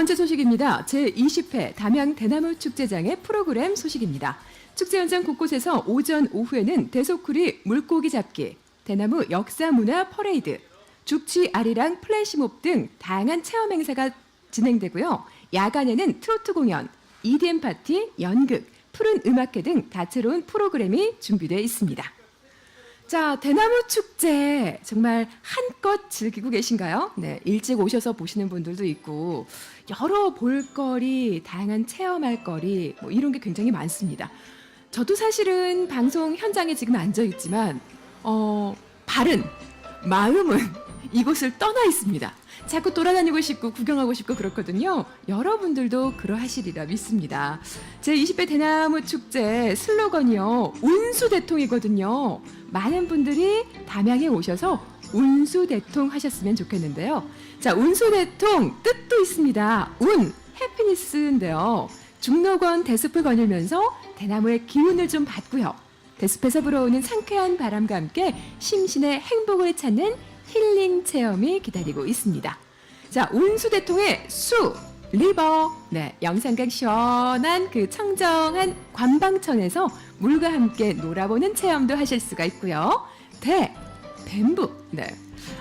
번째 소식입니다. 제20회 담양 대나무 축제장의 프로그램 소식입니다. 축제 현장 곳곳에서 오전, 오후에는 대소쿠리 물고기 잡기, 대나무 역사 문화 퍼레이드, 죽취 아리랑 플래시몹 등 다양한 체험 행사가 진행되고요. 야간에는 트로트 공연, EDM 파티, 연극, 푸른 음악회 등 다채로운 프로그램이 준비되어 있습니다. 자, 대나무 축제 정말 한껏 즐기고 계신가요? 네, 일찍 오셔서 보시는 분들도 있고 여러 볼거리, 다양한 체험할 거리 뭐 이런 게 굉장히 많습니다. 저도 사실은 방송 현장에 지금 앉아 있지만 어, 발은 마음은 이곳을 떠나 있습니다. 자꾸 돌아다니고 싶고 구경하고 싶고 그렇거든요. 여러분들도 그러하시리라 믿습니다. 제 20회 대나무 축제 슬로건이요. 운수 대통이거든요. 많은 분들이 담양에 오셔서 운수 대통 하셨으면 좋겠는데요. 자, 운수 대통 뜻도 있습니다. 운, 해피니스인데요. 중록원 대숲을 거닐면서 대나무의 기운을 좀 받고요. 대숲에서 불어오는 상쾌한 바람과 함께 심신의 행복을 찾는 힐링 체험이 기다리고 있습니다. 자, 운수대통의 수, 리버, 네, 영산강 시원한 그 청정한 관방천에서 물과 함께 놀아보는 체험도 하실 수가 있고요. 대, 뱀부, 네,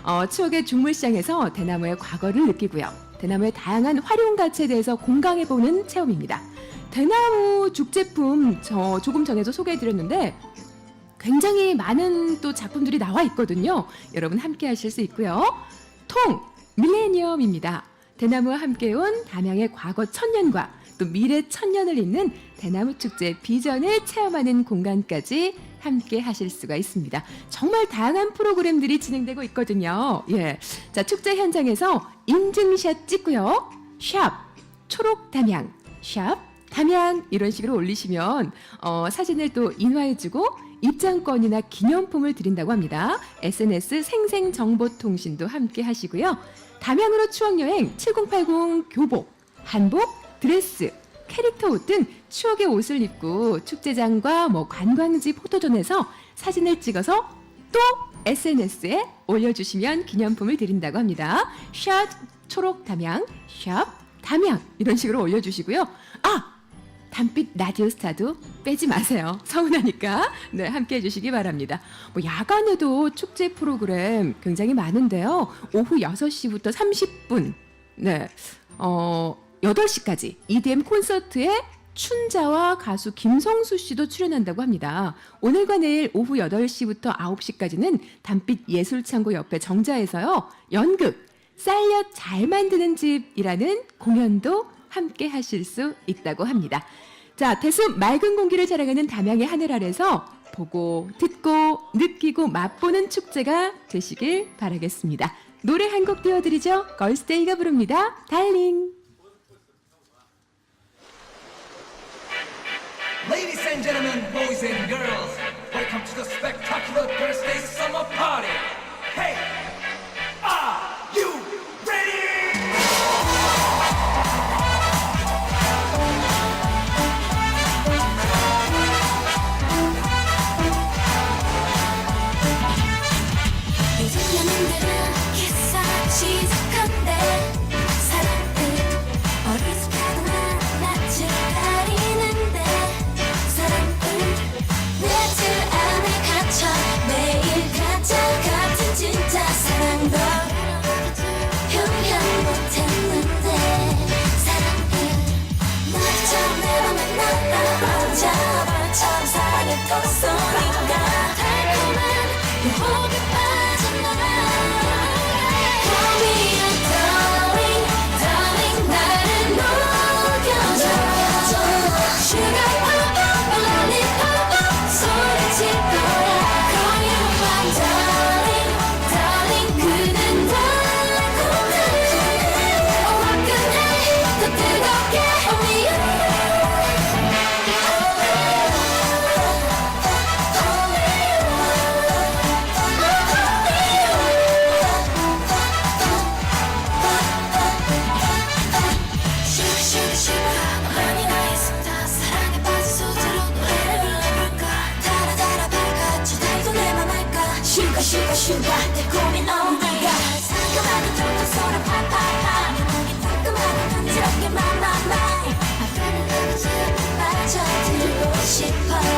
어, 추억의 중물시장에서 대나무의 과거를 느끼고요. 대나무의 다양한 활용 가치에 대해서 공감해보는 체험입니다. 대나무 죽제품 저 조금 전에도 소개해드렸는데 굉장히 많은 또 작품들이 나와 있거든요. 여러분 함께 하실 수 있고요. 통 밀레니엄입니다. 대나무와 함께 온 담양의 과거 천년과 또 미래 천년을 잇는 대나무 축제 비전을 체험하는 공간까지 함께 하실 수가 있습니다. 정말 다양한 프로그램들이 진행되고 있거든요. 예. 자, 축제 현장에서 인증샷 찍고요. 샵 초록 담양 샵 담양 이런 식으로 올리시면 어, 사진을 또 인화해주고 입장권이나 기념품을 드린다고 합니다. SNS 생생정보통신도 함께 하시고요. 담양으로 추억여행 7080 교복, 한복, 드레스, 캐릭터 옷 등 추억의 옷을 입고 축제장과 뭐 관광지 포토존에서 사진을 찍어서 또 SNS에 올려주시면 기념품을 드린다고 합니다. 샷 초록 담양, 샵 담양 이런 식으로 올려주시고요. 아 단빛 라디오 스타도 빼지 마세요. 서운하니까 네 함께 해주시기 바랍니다. 뭐 야간에도 축제 프로그램 굉장히 많은데요. 오후 6시부터 30분 네 어, 8시까지 EDM 콘서트에 춘자와 가수 김성수 씨도 출연한다고 합니다. 오늘과 내일 오후 8시부터 9시까지는 단빛 예술창고 옆에 정자에서요. 연극 쌀엿 잘 만드는 집이라는 공연도 함께 하실 수 있다고 합니다. 자, 대숲 맑은 공기를 자랑하는 담양의 하늘 아래서 보고 듣고 느끼고 맛보는 축제가 되시길 바라겠습니다. 노래 한 곡 띄워드리죠. 걸스데이가 부릅니다. 달링. Ladies and gentlemen, boys and girls, welcome to the spectacular Thursday 달 슈가 슈가 슈가 내 고민 언니가 상큼하게 톡톡소라 파파파 내 목이 따끔하게 간지럽게 마마마 길로 바쳐 지고 싶어